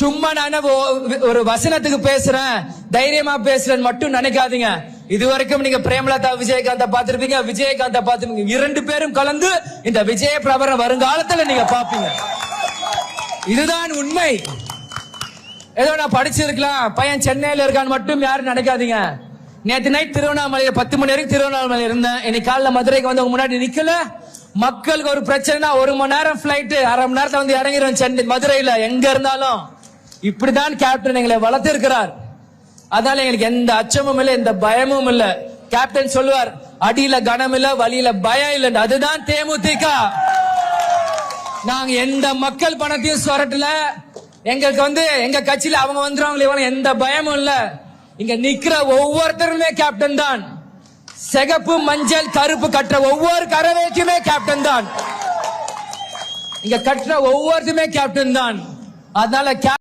சும்மா நான் ஒரு வசனத்துக்கு பேசுறேன். தைரியமா பேசுறேன் மட்டும் நினைக்காதீங்க. இது வரைக்கும் நீங்க பிரேமலதா விஜயகாந்த பாத்திருப்பீங்க விஜயகாந்த பாத்திருப்பீங்க இரண்டு பேரும் கலந்து இந்த விஜய பிரபரம் வருங்காலத்துல நீங்க பாப்பீங்க இதுதான் உண்மை. ஏதோ நான் படிச்சிருக்கலாம். பையன் சென்னையில இருக்கான்னு மட்டும் யாரும் நினைக்காதீங்க. நேற்று நைட் திருவண்ணாமலையில பத்து மணி வரைக்கும் திருவண்ணாமலை இருந்தேன். இன்னைக்கு காலைல மதுரைக்கு வந்து முன்னாடி நிக்கல. மக்களுக்கு ஒரு பிரச்சனைனா ஒரு மணி நேரம் பிளைட் அரை மணி நேரத்தில் வந்து இறங்கிடுவேன் சென்னை மதுரையில. எங்க இருந்தாலும். இப்படிதான் கேப்டன் எங்களை வளர்த்திருக்கிறார். அதனால எங்களுக்கு எந்த அச்சமும் இல்லை எந்த பயமும் இல்ல. கேப்டன் சொல்லுவார் அடியில கனம் இல்ல வழியில பயம் இல்ல அதுதான் தேமுதிக. நாங்க எந்த மக்கள் பணத்தையும் சொரட்டல. எங்களுக்கு வந்து எங்க கட்சியில அவங்க வந்துருவாங்களே இவங்க எந்த பயமும் இல்ல. இங்க நிக்கிற ஒவ்வொருத்தருமே கேப்டன் தான். சிகப்பு மஞ்சள் கருப்பு கட்டுற ஒவ்வொரு கரவேக்குமே கேப்டன் தான். இங்க கட்டுற ஒவ்வொருத்துமே கேப்டன் தான். அதனால